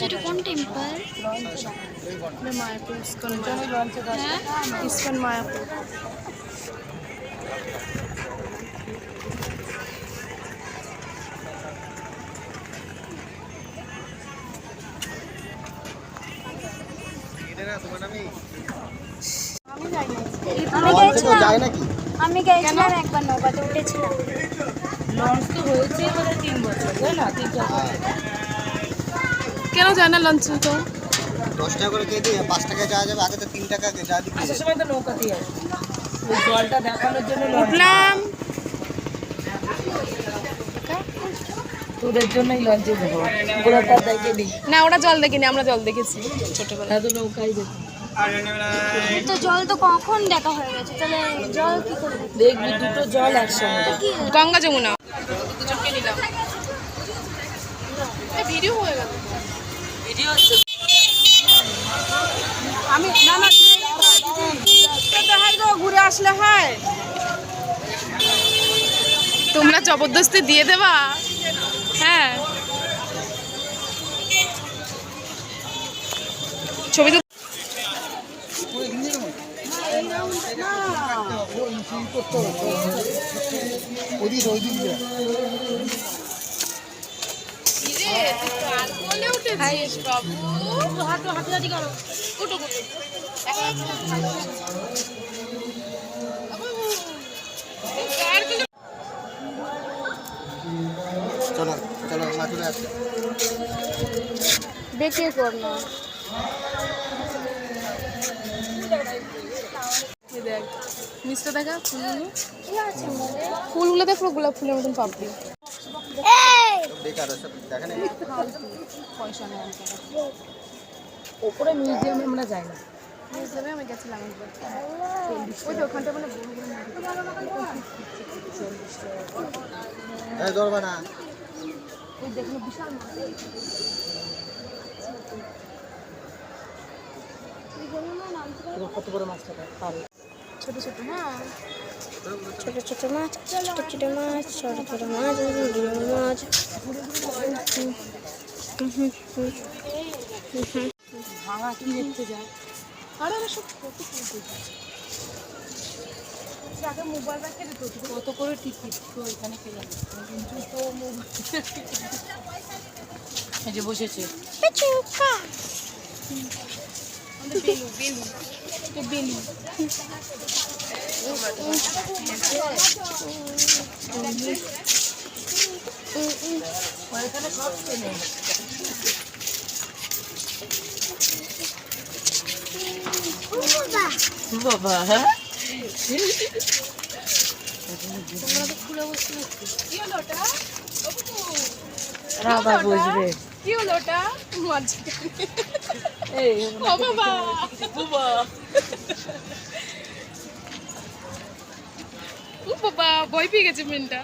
সেটা কোন temple Mayapur ISKCON হ্যাঁ ইস্কন মায়াপুর আমি গেছিলাম যায় নাকি আমি গেছিলাম একবার নৌকাতে উঠেছিলাম লঞ্চ তো হয়েছে মানে তিন বছর তাই না তিন চার বছর। কেন যায় না লঞ্চ তো? দশ টাকা করে কে দিয়ে পাঁচ টাকা যাওয়া যাবে আগে তো তিন টাকা যা দিতে আসার সময় তো নৌকাতেই আসে। ওই জলটা দেখানোর জন্য উঠলাম। তোদের জন্যই লঞ্চে যাব গোড়াটা দেখে দিই না ওরা জল দেখিনি আমরা জল দেখেছি ছোটবেলায়। এত নৌকাই দেখি। তো জল তো কখন দেখা হয়ে গেছে? তাহলে জল কি করে দেখবি? দুটো জল একসঙ্গে। গঙ্গা যমুনা। দুজনকে নিলাম। ভিডিও হয়ে গেল। আমি না না ঘুরে আসলে হয় তোমরা জবরদস্তি দিয়ে দেবা? হ্যাঁ। ছবি তো চলো চলো করল। এই দেখ দেখা ফুলগুলো। কি আছে মনে পুরো গোলাপ ফুলের মতন পাপড়ি এই বেকার ওসব দেখা নেই পয়সা নেই ওপরে মিউজিয়ামে আমরা যাই না। মিউজিয়ামে আমি গেছিলাম একবার। ওই যে ওখানটা মানে বড় বড় হ্যাঁ ধরবা না। ওই দেখুন বিশাল মাছ। কত বড় মাছটা পাবে ছোট ছোট হ্যাঁ। ছোট ছোট মাছ ছোট ছোট মাছ ছোট ছোট মাছ বড় মাছ। ভাঙা কি দেখতে যায়? আরে আরে সব কত আগে মোবাইল রেখে দিত কত করে টিকিট তো এখানে পেলাম জুতো মোবাইল। যে বসেছে। বেলু বেলু এটা বেলু। বাবা হ্যাঁ? রাধা বসবে। কি হলো ওটা? এই ও বাবা বাবা ও বাবা ভয় পেয়ে গেছে মেনটা।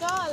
চল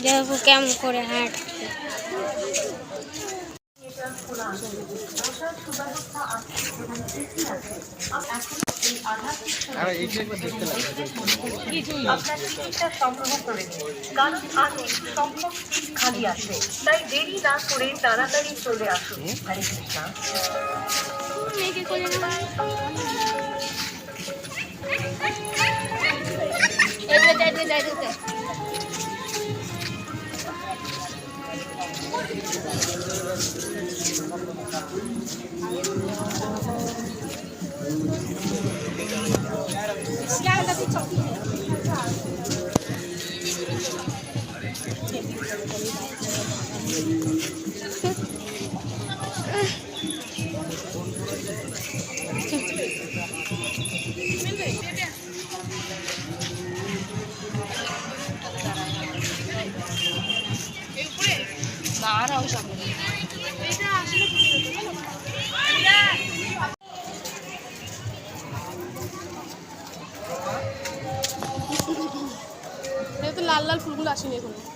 দেখো কেমন করে হাঁটছে। সংগ্রহ করে কারণ আগে খালি আছে তাই দেরি না করে তাড়াতাড়ি চলে আসুন হরে কৃষ্ণা Siamo da piccolo. লাল আসেনি এখনও।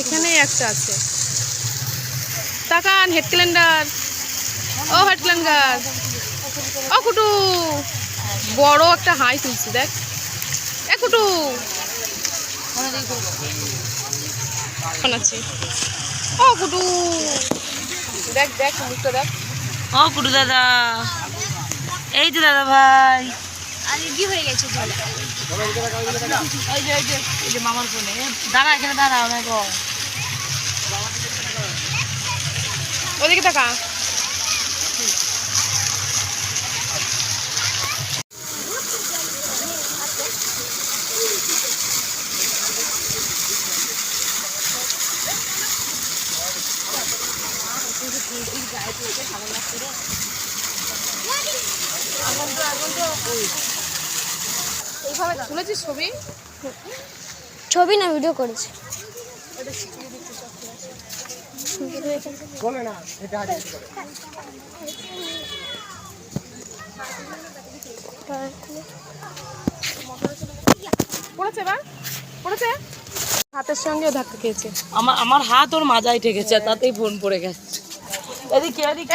এখানে একটা আছে। তাকান হেড ক্যালেন্ডার ও হেড ক্যালেন্ডার ও, কুটু। বড় একটা হাই তুলছি, দেখ। এ, কুটু। আছে ও কুটু দেখ দেখ মুখটা দেখ। ও কুটু দাদা। এই যে দাদা ভাই। আলগি হয়ে গেছে এই যে এই যে এই যে মামার ফোনে দাঁড়া এখানে দাঁড়াও না গো ওদিকে তাকা। এইভাবে তুলেছিস ছবি? ছবি না ভিডিও করেছে। পড়েছে বা? পড়েছে? হাতের সঙ্গেও ধাক্কা খেয়েছে। আমার আমার হাত ওর মাজায় ঠেকেছে তাতেই ফোন পড়ে গেছে। এদিকে এদিকে।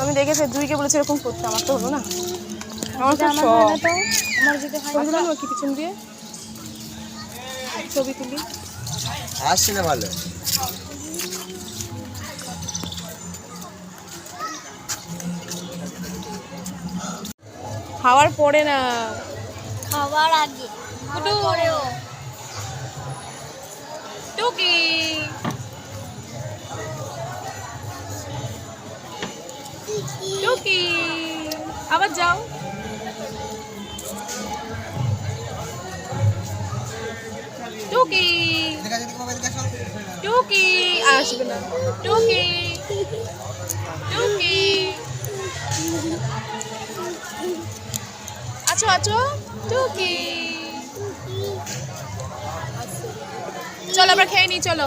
আমি দেখেছি দুইকে বলেছি এরকম করতে আমার তো হলো না। আমার তো আমার যদি হয় কি পিছন দিয়ে? ছবি তুলি। আসছে না ভালো। খাওয়ার পরে না। খাওয়ার আগে। টুকি। টুকি আবার যাও। টুকি টুকি আসবে না। টুকি টুকি আছো আছো? টুকি চলো, আমরা খেয়ে নিই, চলো।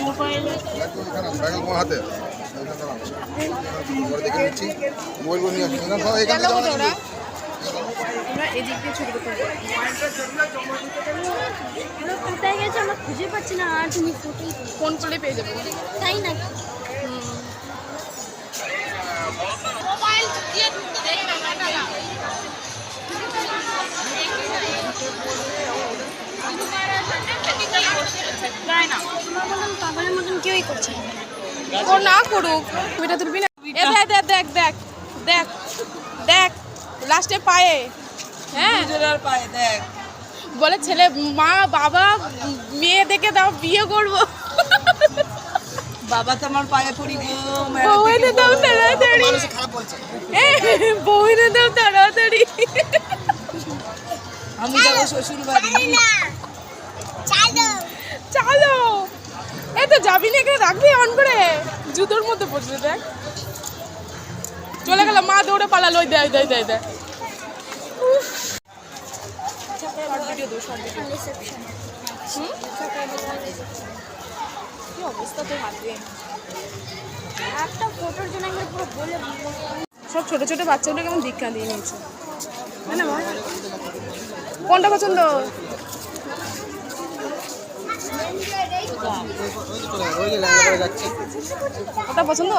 মোবাইল গেছে আমরা খুঁজে পাচ্ছি না আর তুমি ফোন করলে পেয়ে যাব তাই না তোমার মতন পাগলের মতন কেউই করছে না। ও না করুক। ছবিটা তুলবি না এ দেখ দেখ দেখ দেখ দেখ দেখ লাস্টে পায়ে। হ্যাঁ? পায়ে দেখ। বলে ছেলে মা বাবা মেয়ে দেখে দাও বিয়ে করব। বাবা তো আমার পায়ে পড়ি গো বউ এনে দাও তাড়াতাড়ি। বউ এনে দাও তাড়াতাড়ি। আমি যাব শ্বশুর বাড়ি চালো। এ তো যাবি না এখানে রাখবি অন করে। জুতোর মধ্যে পড়বে দেখ। চলে গেল মা দৌড়ে পালালো ওই দেয়? দেয় দেয় দেয় সব ছোট ছোট বাচ্চাগুলো কেমন দীক্ষা দিয়ে নিয়েছে। তাই না মা? কোনটা পছন্দ ওই যে চলে গেল, ওই যে ল্যাংড়া করে যাচ্ছে ওটা পছন্দ?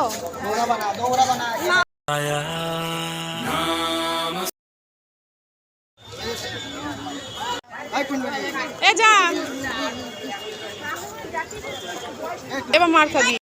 এ যা। এবার মার খাবি।